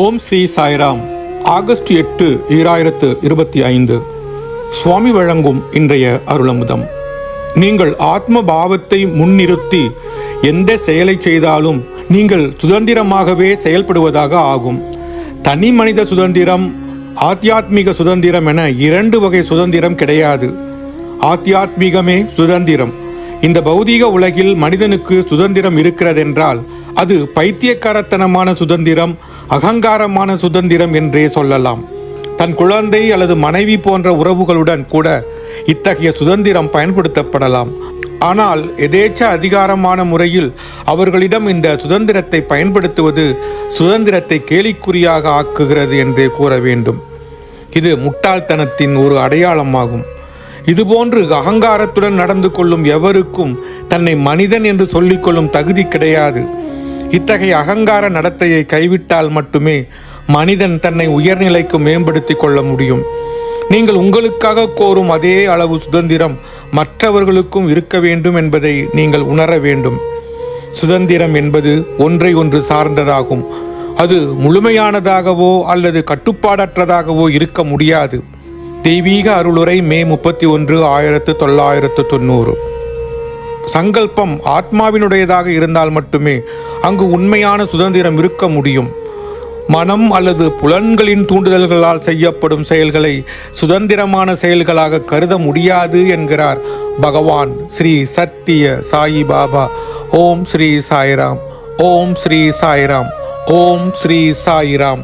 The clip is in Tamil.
ஓம் ஸ்ரீ சாய்ராம். ஆகஸ்ட் எட்டு ஈராயிரத்து இருபத்தி ஐந்து. சுவாமி வழங்கும் இன்றைய அருளமுதம். நீங்கள் ஆத்ம பாவத்தை முன்னிறுத்தி எந்த செயலை செய்தாலும் நீங்கள் சுதந்திரமாகவே செயல்படுவதாக ஆகும். தனி மனித சுதந்திரம் ஆத்தியாத்மிக சுதந்திரம் என இரண்டு வகை சுதந்திரம் கிடையாது. ஆத்தியாத்மிகமே சுதந்திரம். இந்த பௌதீக உலகில் மனிதனுக்கு சுதந்திரம் இருக்கிறதென்றால் அது பைத்தியக்காரத்தனமான சுதந்திரம் அகங்காரமான சுதந்திரம் என்றே சொல்லலாம். தன் குழந்தை அல்லது மனைவி போன்ற உறவுகளுடன் கூட இத்தகைய சுதந்திரம் பயன்படுத்தப்படலாம். ஆனால் எதேச்ச அதிகாரமான முறையில் அவர்களிடம் இந்த சுதந்திரத்தை பயன்படுத்துவது சுதந்திரத்தை கேலிக்குறியாக ஆக்குகிறது என்றே கூற வேண்டும். இது முட்டாள்தனத்தின் ஒரு அடையாளமாகும். இதுபோன்று அகங்காரத்துடன் நடந்து கொள்ளும் எவருக்கும் தன்னை மனிதன் என்று சொல்லிக்கொள்ளும் தகுதி கிடையாது. இத்தகைய அகங்கார நடத்தையை கைவிட்டால் மட்டுமே மனிதன் தன்னை உயர்நிலைக்கு மேம்படுத்திக் கொள்ள முடியும். நீங்கள் உங்களுக்காக கோரும் அதே அளவு சுதந்திரம் மற்றவர்களுக்கும் இருக்க வேண்டும் என்பதை நீங்கள் உணர வேண்டும். சுதந்திரம் என்பது ஒன்றை ஒன்று சார்ந்ததாகும். அது முழுமையானதாகவோ அல்லது கட்டுப்பாடற்றதாகவோ இருக்க முடியாது. தெய்வீக அருளுரை மே முப்பத்தி ஒன்று ஆயிரத்து தொள்ளாயிரத்து தொண்ணூறு. சங்கல்பம் ஆத்மாவினுடையதாக இருந்தால் மட்டுமே அங்கு உண்மையான சுதந்திரம் இருக்க முடியும். மனம் அல்லது புலன்களின் தூண்டுதல்களால் செய்யப்படும் செயல்களை சுதந்திரமான செயல்களாக கருத முடியாது என்கிறார் பகவான் ஸ்ரீ சத்திய சாயி பாபா. ஓம் ஸ்ரீ சாய்ராம். ஓம் ஸ்ரீ சாய்ராம். ஓம் ஸ்ரீ சாய்ராம்.